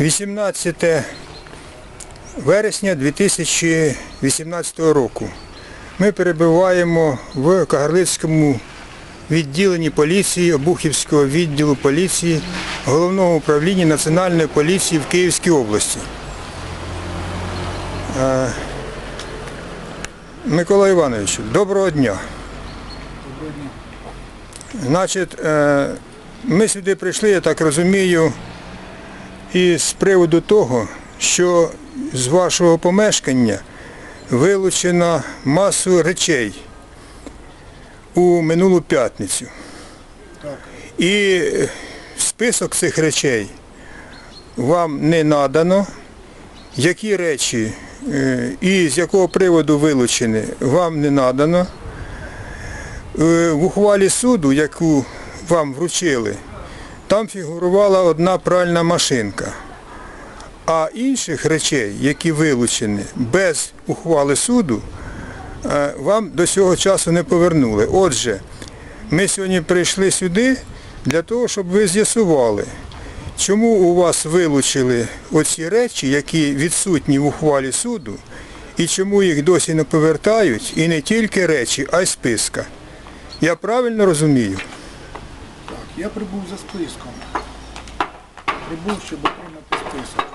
18 вересня 2018 року. Ми перебуваємо в Кагарлицькому відділенні поліції Обухівського відділу поліції Головного управління Національної поліції в Київській області. Е, Микола Івановичу, доброго дня. Значить, е, ми сюди прийшли, я так розумію, і з приводу того, що з вашого помешкання вилучено масу речей у минулу п'ятницю. І е, список цих речей вам не надано. Які речі е, і з якого приводу вилучені, вам не надано. Е, В ухвалі суду, яку вам вручили, там фігурувала одна пральна машинка. А інших речей, які вилучені без ухвали суду, е, вам до цього часу не повернули. Отже, ми сьогодні прийшли сюди для того, щоб ви з'ясували, чому у вас вилучили оці речі, які відсутні в ухвалі суду, і чому їх досі не повертають, і не тільки речі, а й списка. Я правильно розумію? Я прибув за списком. Прибув, щоб отримати список.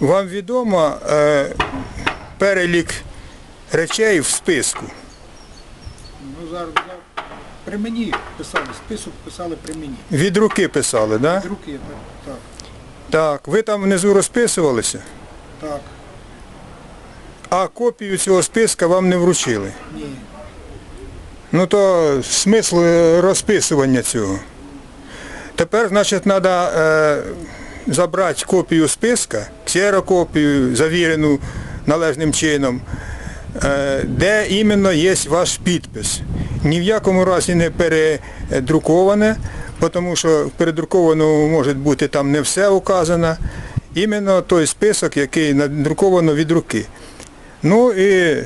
Вам відомо е, перелік речей в списку. Ну зараз я... при мені писали, список писали при мені. Від руки писали, так? Да? З руки, так, Так, ви там внизу розписувалися, так, а копію цього списка вам не вручили. ні. Ну то смисл е, розписування цього. Тепер, значить, треба е, забрати копію списка, ксерокопію, завірену належним чином, е, де іменно є ваш підпис. Ні в якому разі не передруковане, тому що в передрукованому може бути там не все указано. Іменно той список, який надруковано від руки. Ну і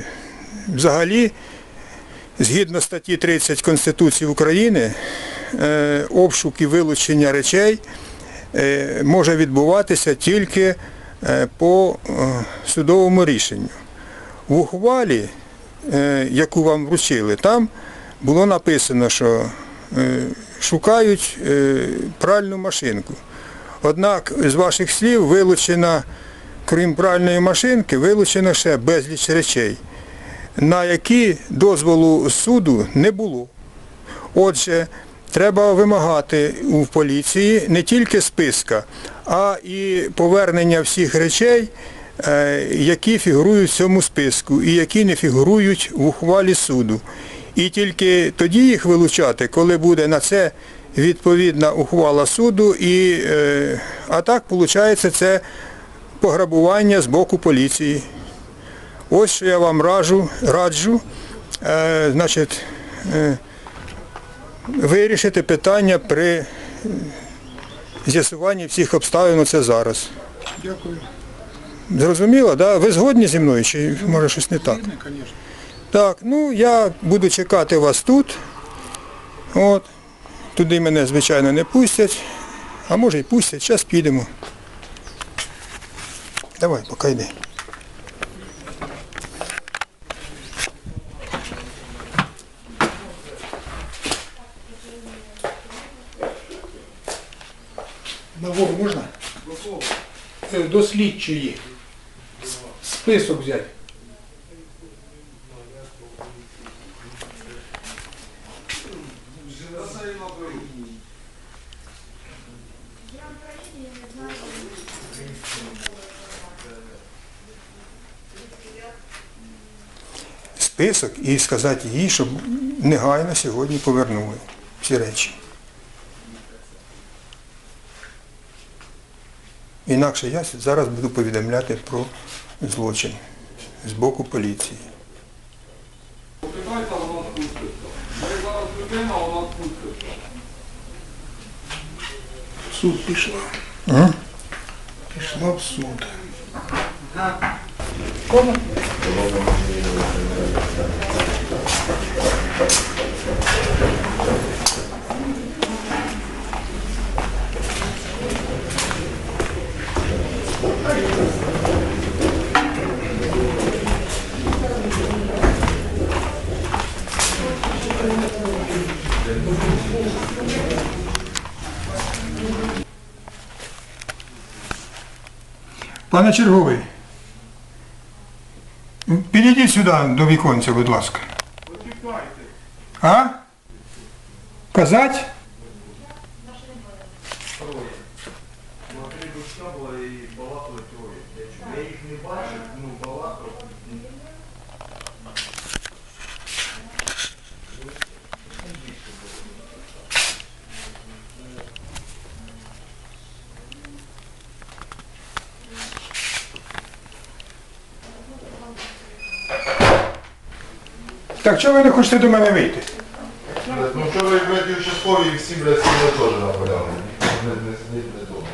взагалі Згідно статті 30 Конституції України, е, обшук і вилучення речей е, може відбуватися тільки е, по судовому рішенню. В ухвалі, яку вам вручили, там було написано, що шукають пральну машинку. Однак з ваших слів вилучено, крім пральної машинки, вилучено ще безліч речей на які дозволу суду не було. Отже, треба вимагати у поліції не тільки списка, а і повернення всіх речей, е, які фігурують в цьому списку і які не фігурують в ухвалі суду. І тільки тоді їх вилучати, коли буде на це відповідна ухвала суду, і, е, а так, виходить, це пограбування з боку поліції. Ось що я вам раджу, раджу е, значить, е, вирішити питання при з'ясуванні всіх обставин оце зараз. Дякую. Зрозуміло, да? Ви згодні зі мною чи може щось не так? Так, ну я буду чекати вас тут. От. Туди мене, звичайно, не пустять, а може й пустять, зараз підемо. Давай, поки йди. Е, До слідчої. Список взяти. список і сказати їй, щоб негайно сьогодні повернули всі речі. Інакше я зараз буду повідомляти про злочин з боку поліції. Питайте, вона спуститься. Ми зараз людина, вона спуститься. В суд пішла. М? Пішла в суд. Пане черговий, підійдіть сюди до віконця, будь ласка. А? Казать? Так чого ви не хочете до мене вийти? Ну що ви, блядь, участкові всі, блядь, сильно теж наполягали. Не, не, не, не думаю.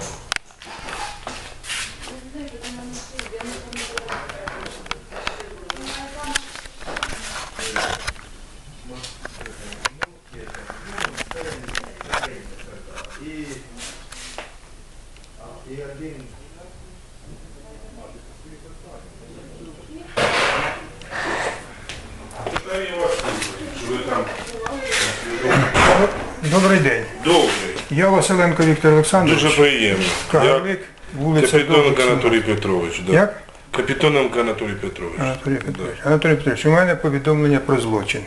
Добрий день. Добре, Я Василенко Віктор Олександрович. дуже приємно. Кагарлик, вулиця Капітоненко Анатолій Петрович. Да. Як? Капітоненко Анатолій Петрович. Анатолій Петрович. Анатолій Петрович, у мене повідомлення про злочин.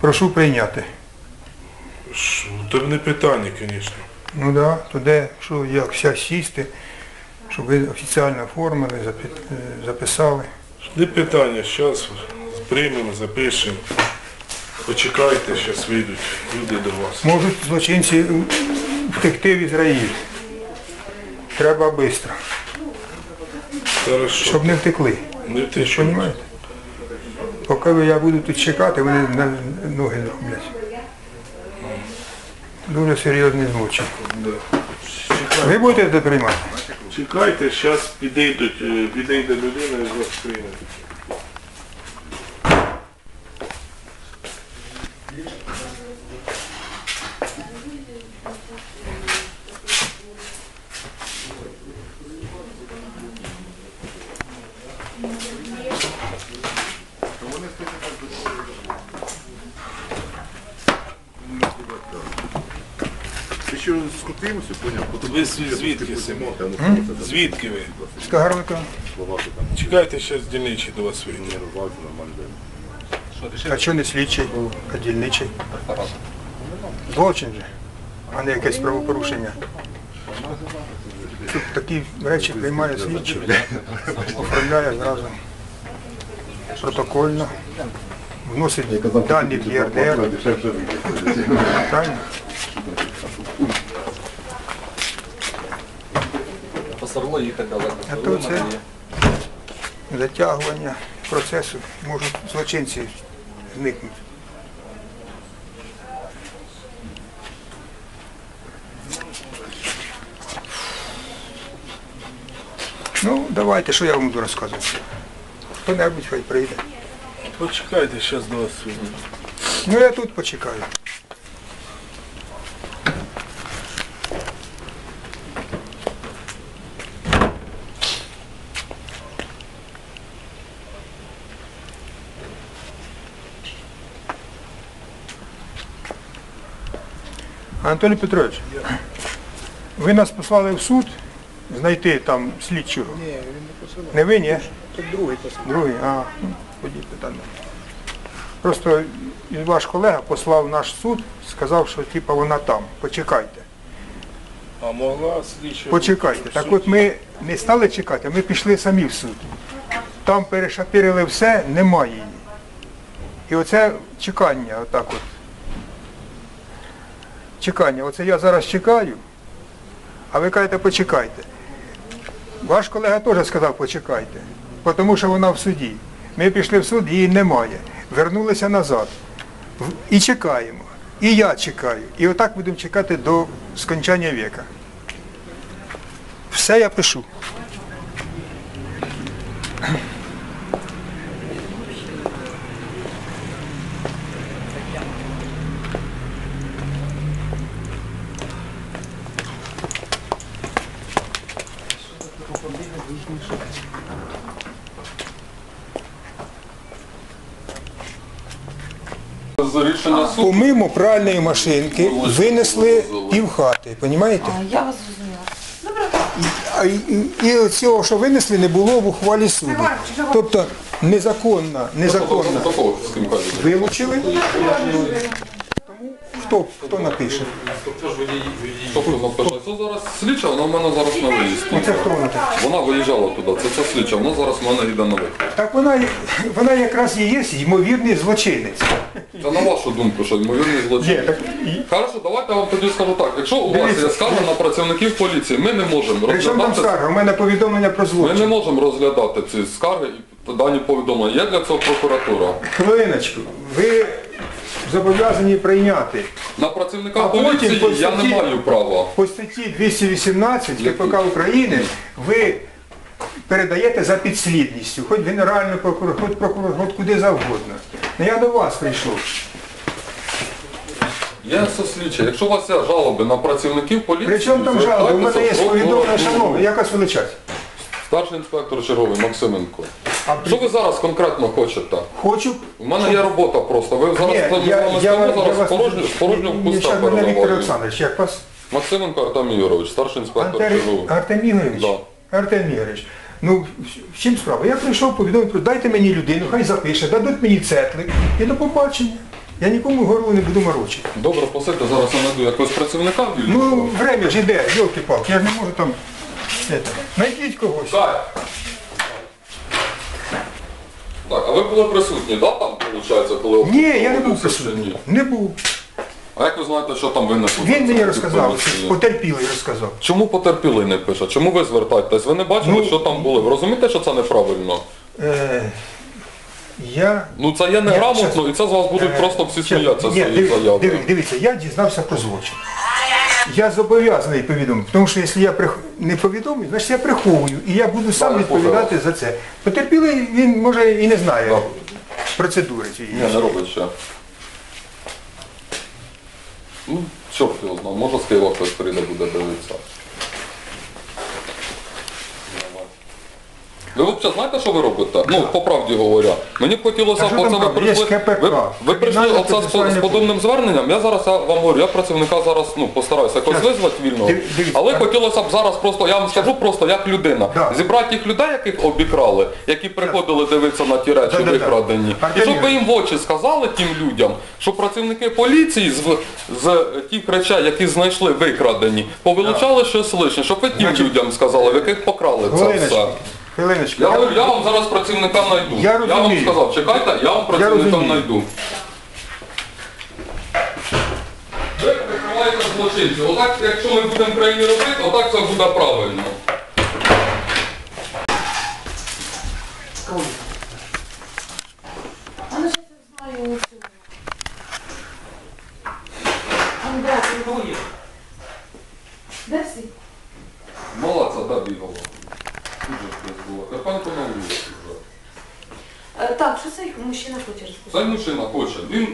Прошу прийняти. Ш- То не питання, звісно. Ну да, туди, що як вся сісти, щоб ви офіційно оформили, запи- е, записали. Не питання, зараз приймемо, запишемо. Почекайте, зараз вийдуть люди до вас. Можуть злочинці втекти в Ізраїль. Треба швидко, Хорошо. щоб не втекли. Не втечу. Розумієте? Поки я буду тут чекати, вони на ноги зроблять. Дуже серйозний злочин. Ви будете це приймати? Чекайте, зараз підійдуть, е, підійде людина і вас прийме. Ти що скрутимося, поняв? Ви зві- звідки самі? Звідки ви? З Кагарлика? Чекайте, зараз дільничий до вас вийде. А що не слідчий, а дільничий? Злочин же, а не якесь правопорушення. Тут такі речі приймає слідчий, оформляє зразу протокольно, вносить дані в ЄРДР. Правильно? Посарло їхати далеко. А то це затягування процесу можуть злочинці зникнути. Ну, давайте, що я вам буду розказувати. Хто-небудь хай прийде. Почекайте, зараз до вас вийде. Ну я тут почекаю. Анатолій Петрович, ви нас послали в суд знайти там слідчого. Ні, він не посилав. Не ви, ні? Це другий посилав. Другий, а, ну, тоді питання. Просто ваш колега послав наш суд, сказав, що типа вона там. Почекайте. А могла слідча... Почекайте. Так от ми не стали чекати, а ми пішли самі в суд. Там перешатирили все, немає її. І оце чекання, отак от. Чекання. Оце я зараз чекаю, а ви кажете, почекайте. Ваш колега теж сказав, почекайте, тому що вона в суді. Ми пішли в суд, її немає. Вернулися назад. І чекаємо. І я чекаю. І отак будемо чекати до скончання віка. Все я пишу. За рішення суду. Помимо пральної машинки винесли пів хати, розумієте? А, Я вас зрозуміла. Добре. а і, і, і цього, що винесли, не було в ухвалі суду. Тобто незаконно, незаконно з ким вилучили. Хто, хто напише? Тобто це зараз слідча, вона в мене зараз на виїзд. Оце хто вона так? Вона виїжджала туди, це ця слідча, вона зараз в мене йде на вихід. Так вона, вона якраз і є ймовірний злочинець. Це на вашу думку, що ймовірний Є, так, і- Хорошо, давайте я вам тоді скажу так. Якщо у вас Дивіться. є скарга на працівників поліції, ми не можемо При чому там розглядати. скарга? У мене повідомлення про Ми злочин. не можемо розглядати ці скарги і дані повідомлення. Є для цього прокуратура. Хвилиночку, ви зобов'язані прийняти На працівника А потім поліції по я не статті- маю права. по статті 218 КПК України ви передаєте за підслідністю, хоч Генеральну прокуратуру, хоч прокурор, хоч куди завгодно. Ну я до вас прийшов. Я сослідчий. Якщо у вас є жалоби на працівників поліції, При чому там жалоби? У мене є звертайтеся в повідомлення, прокуратуру. шановний, як вас величать? Старший інспектор черговий Максименко. А Що ви зараз конкретно хочете? Хочу. У мене є робота просто. Ви зараз Ні, я, я, я, зараз вас... в Ні, пуста мене Віктор. Олександрович, як вас? Максименко Артем Ігорович, старший інспектор Артем, черговий. Артем Ігорович? Да. Артем Ігорович, ну в чим справа? Я прийшов повідомити, про дайте мені людину, хай запише, дадуть мені цетлик і до побачення. Я нікому горло не буду морочити. Добре, посидьте, зараз я знайду якогось працівника вільного. Ну, время ж іде, йолки-палки, я ж не можу там. Это, Найдіть когось. Так. Так, а ви були присутні, да, там, виходить, коли Ні, я не був присутній. Не був. А як ви знаєте, що там винесли? Він мені розказав, потерпілий розказав. Чому потерпілий не пише? Чому ви звертаєтесь? Ви не бачили, Ну, що там було? Ви розумієте, що це неправильно? Е, я Ну це є неграмотно, і це з вас будуть Е, просто всі Чесно, сміятися з ні, цієї диві- заяви. диві- Дивіться, я дізнався про злочин. Я зобов'язаний повідомити, тому що якщо я прих- не повідомлю, значить я приховую і я буду сам відповідати за це. Потерпілий він може і не знає процедури цієї. Ні, не робить ще. Ну, чорт його знає, може з Києва хтось прийде буде дивитися. Ви взагалі знаєте, що ви робите? Ну, по правді говоря. Мені б хотілося, А що там оце ви? Є прийшли. КПК. Ви, ви прийшли Кримінальне оце з, по- з процесуальне подобним зверненням. Я зараз я вам говорю, я працівника зараз ну, постараюся якось Щас. визвати вільного. Див- дивіться, Але так. хотілося б зараз просто, я вам скажу просто як людина. Да. Зібрати тих людей, яких обікрали, які приходили дивитися на ті речі Да-да-да. викрадені. І щоб ви їм в очі сказали тим людям, що працівники поліції з, з тих речей, які знайшли викрадені, повилучали щось лишнє, щоб ви тим людям сказали, в яких покрали це все. Хвилиночку. Я, говорю, я вам зараз працівника знайду. Я вам розумію. сказав, чекайте, я вам працівника розумію. знайду. Ви прикриваєте злочинців. Отак, якщо ми будемо в країні робити, отак це буде правильно. А ну сейчас я знаю цю. А ну брат, де всі? Мала це да бігала. Дуже хтось було. Карпенко на вулиці вже. Е, Так, що цей мужчина хоче розповісти? Цей мужчина хоче. Він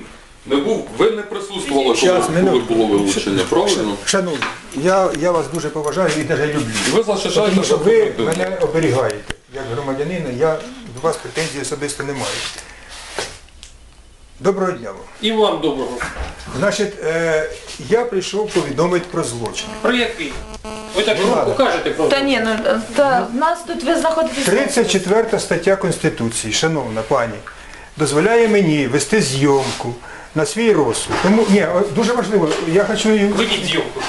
не був, ви не присутствували, Щас, коли, коли було вилучення, правильно? Шановні, я, я вас дуже поважаю і навіть люблю. І ви захищаєте Тому що таку ви людину. мене оберігаєте. Як громадянина, я до вас претензій особисто не маю. Доброго дня вам. І вам доброго. Значить, е, я прийшов повідомити про злочин. Про який? Ви так надо. кажете про Та ні, ну е, та, в нас тут ви знаходитесь. 34 стаття Конституції, шановна пані, дозволяє мені вести зйомку на свій розсуд. Тому ні, дуже важливо, я хочу. Вийдіть зйомку.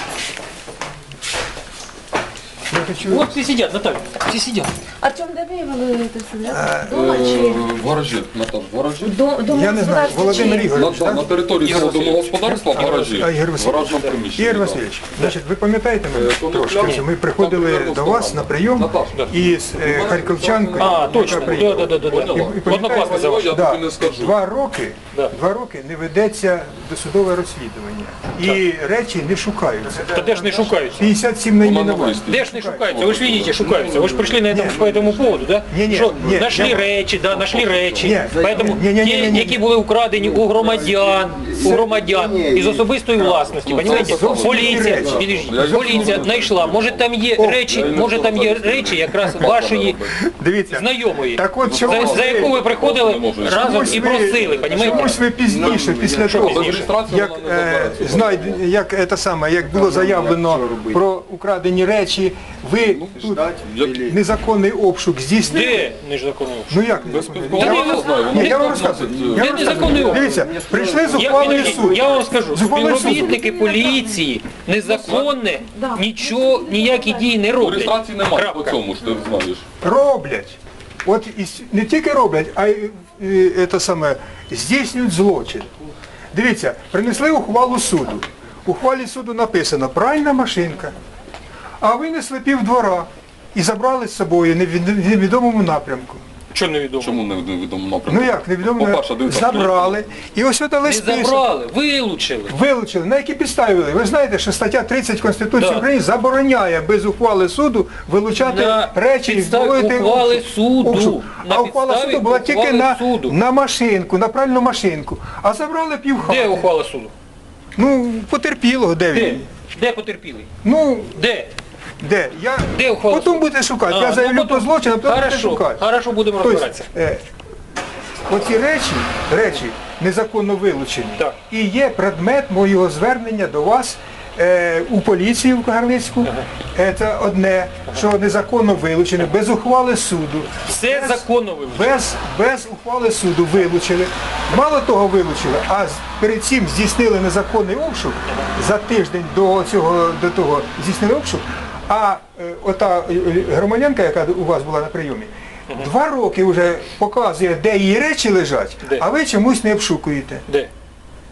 Хочу От всі сидять, Наталя, всі сидять. Артем, де ви його сидите? Е, Дома чи? В гаражі, Наташ, в гаражі. До, дома я не знаю, Володимир На, Ігорович, на, так? на території свого домогосподарства в гаражі. А, Ігор В Васильович. гаражному приміщенні. Ігор. Васильович, значить, ви пам'ятаєте мене Е, то трошки, що ми приходили до вас на прийом із е, харківчанкою. А, яка точно, приїхала. да, да, да, да. І- і пам'ятаєте, Однокласниця Я. Да, тобі не скажу. Два роки, Да. два роки не ведеться досудове розслідування. І речі не шукаються. Та де ж не шукаються? 57 Вона на. Де ж не шукаються? Ви ж видите, шукаються. Ви ж пришли на этом, по этому поводу, да? Ні, ні, Що ні, нашли я- речі, да, нашли речі. Ні, Поэтому ні, ні, ні, ті, ні, ні. які були украдені у громадян, у громадян із особистої власності, Ну, понимаете? це зовсім Поліція, інші речі. підождіть, Я ж поліція не знайшла. Може там є речі, може там є речі якраз вашої Дивіться, знайомої, так от за, чомусь за яку ви приходили разом чомусь і ви- просили, понимаете? Чомусь ви пізніше, після того, Без реєстрації як, вона не е, забереться. знайд, як, це саме, як було заявлено про украдені речі, ви тут незаконний обшук здійснили. Де незаконний обшуг? Ну як незаконний? Я вам, воно ні, я вам розказую. Я вам Де розказую. незаконний обшуг? Дивіться, прийшли з Я, ухвалою суду. я вам скажу, співробітники поліції незаконне, нічого, ніякі дії не роблять. реєстрації немає по цьому ж ти знаєш. роблять. От і с- не тільки роблять, а й е, це саме, здійснюють злочин. Дивіться, принесли ухвалу суду. У ухвалі суду написано пральна машинка, а винесли пів двора і забрали з собою в невідомому напрямку. Чого невідомо? Чому не невідомо напрямку? Ну як, невідомо По-перше, забрали. І ось дали Не забрали, вилучили. Вилучили. На які підстави? вели? Ви знаєте, що стаття 30 Конституції Да. України забороняє без ухвали суду вилучати На речі і підставі ухвали суду. Обшук. На а ухвала суду була тільки на, суду. на машинку, на пральну машинку. А забрали півхати. Де ухвала суду? Ну, потерпілого, де Де? він? Де потерпілий? Ну, Де? Де? Я... Де ухвала Потім суду? будете шукати. А, Я ну, заявлю потім- про злочин, а потім будете Хорошо, шукати. хорошо, будемо Тобто, розбиратися. е, оці речі, речі незаконно вилучені. Так. І є предмет моєго звернення до вас е, у поліцію в Кагарлицьку. Е, Це одне, що незаконно вилучені, без ухвали суду. Все без, законно вилучено. Без, без ухвали суду вилучили. Мало того вилучили, а з- перед цим здійснили незаконний обшук за тиждень до цього до того здійснили обшук. А е, ота е, е, громадянка, яка у вас була на прийомі, два роки вже показує, де її речі лежать, Де? а ви чомусь не обшукуєте. Де?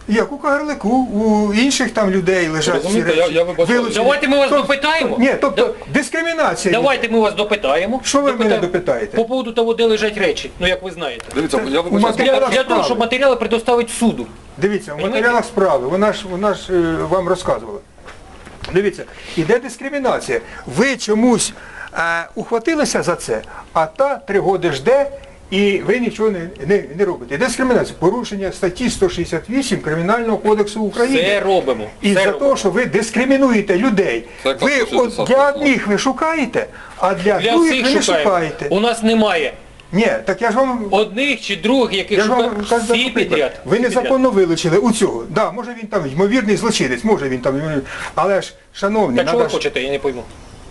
Як у Кагарлику, у інших там людей лежать ці речі. я- я. Вилучені. Давайте ми вас Тобто- допитаємо. Ні, тобто дискримінація. Давайте ми вас допитаємо. Що ви мене Допитаємо. допитаєте? По поводу того, де лежать речі, ну як ви знаєте. Дивіться, я у вибачаю. Для, матеріалах для того, справи. щоб матеріали предоставити суду. Дивіться, в матеріалах справи, вона ж, вона ж е, вам розказувала. Дивіться, іде дискримінація. Ви чомусь е, ухватилися за це, а та три роки жде, і ви нічого не, не, не робите. Дискримінація, порушення статті 168 Кримінального кодексу України. Все робимо. І все за робимо. те, що ви дискримінуєте людей. Це Ви от 160 для одних ви шукаєте, а для, Для других ви всіх не шукаємо. шукаєте. У нас немає Ні, так я ж вам одних чи других, яких я ж вам кажу, всі підряд. Ви Всі незаконно вилучили у цього. Да, може він там ймовірний злочинець, може він там, але ж, шановні. Так що ви ж хочете, я не пойму.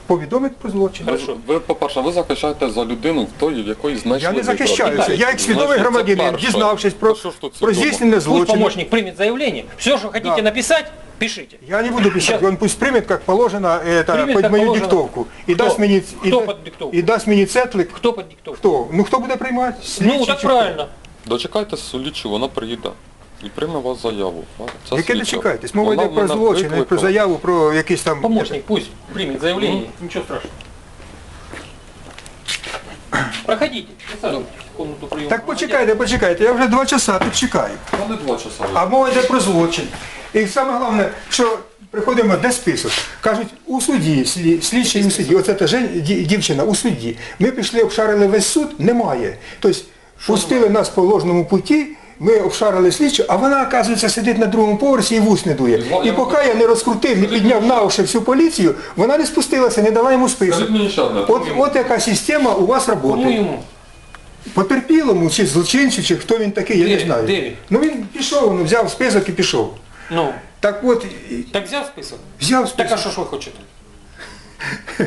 повідомити про злочин. Хорошо. Ви, по-перше, ви захищаєте за людину, в тої, в якої знайшли. Я не захищаюся. Я як свідомий громадянин, дізнавшись про, що про свідомо? здійснення Пусть помощник примет заявление. Все, что хотите Да. написать, пишите. Я не буду писать, Сейчас... он пусть примет, как положено, это, Примет, под мою положено. диктовку. И Кто? даст мені, Хто під диктовку? і дасть мені цетлик. Кто под диктовку? Хто? Ну хто буде приймати? Ну, Слідчий так чи хто? правильно. Дочекайтесь слідчу, вона приїде. І прийме вас заяву. Ця Яке слідча. дочекайтесь? Мова йде про злочин, про заяву, про якийсь там... Помощник пусть примет заявление. Ничего страшного. Проходите. Присаживайтесь в комнату приема. Так почекайте, почекайте, я вже два часа тут чекаю. Та не два часа. А мова йде про злочин. І саме головне, що приходимо, де список. Кажуть, у суді, слі- слідчий у суді, оце та жен- ді- дівчина у суді. Ми пішли, обшарили весь суд, немає. Тобто пустили нас по ложному путі, ми обшарили слідчу, а вона, оказується, сидить на другому поверсі і вус не дує. І поки я не розкрутив, не підняв на уші всю поліцію, вона не спустилася, не дала йому список. От, от яка система у вас працює. Потерпілому, чи злочинцю, чи хто він такий, я не знаю. Ну він пішов, ну, взяв список і пішов. Ну, Так от, так взяв список? взяв Так а що ж ви хочете?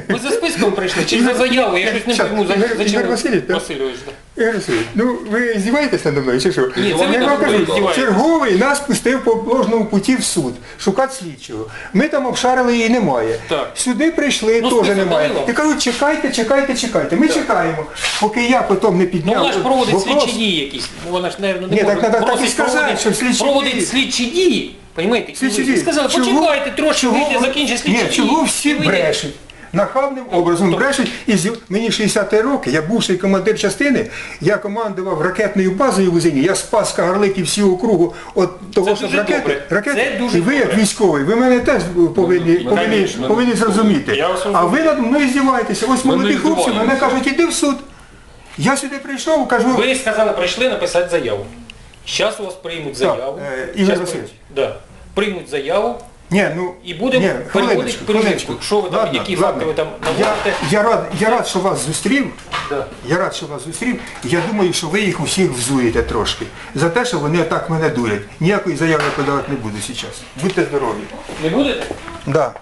Ви за списком прийшли чи за заяву? Я щось не пойму. За, Ігор Васильович, да? Васильович, да. Ігор Васильович, ну ви здіваєтесь надо мною чи що? Ні, це ви Я так вам кажу, здіваєтесь. черговий нас пустив по ложному путі в суд, шукати слідчого. Ми там обшарили її немає. Так. Сюди прийшли, Ну, теж список немає. дали вам? І кажуть, чекайте, чекайте, чекайте. Ми чекаємо, поки я потім не Ну підняв. вона ж проводить вопрос. слідчі дії якісь. Ну вона ж, мабуть, не Ні, може. так треба так і Просить сказати, проводить- що слідчі Проводить дії. слідчі дії. Понимаєте? Слідчі дії. Сказали, Чого- почекайте трошки, чого вийде, закінчить слідчі Ні, дії. чого і всі вийде. брешуть? Нахабним образом брешуть. І зі- мені 60 роки, я бувший командир частини, я командував ракетною базою в Узині, я спас Кагарликів всю округу от того, що ракети, ракети. І ви як військовий, ви мене теж повинні, повинні, повинні зрозуміти. А ви над мною здіваєтеся. Ось молоді хлопці мене кажуть, іди в суд. Я сюди прийшов, кажу, Ви сказали, прийшли написати заяву. Зараз у вас приймуть заяву. е. Да. Приймуть заяву. Ні, ну, І будемо ні, переводити хвилиночку, хвилиночку. Що ви там, Ладно, які ладно. факти ви там я, наводите? я, рад, я рад, що вас зустрів. Да. Я рад, що вас зустрів. Я думаю, що ви їх усіх взуєте трошки. За те, що вони так мене дурять. Ніякої заяви подавати не буду зараз. Будьте здорові. Не будете? Да.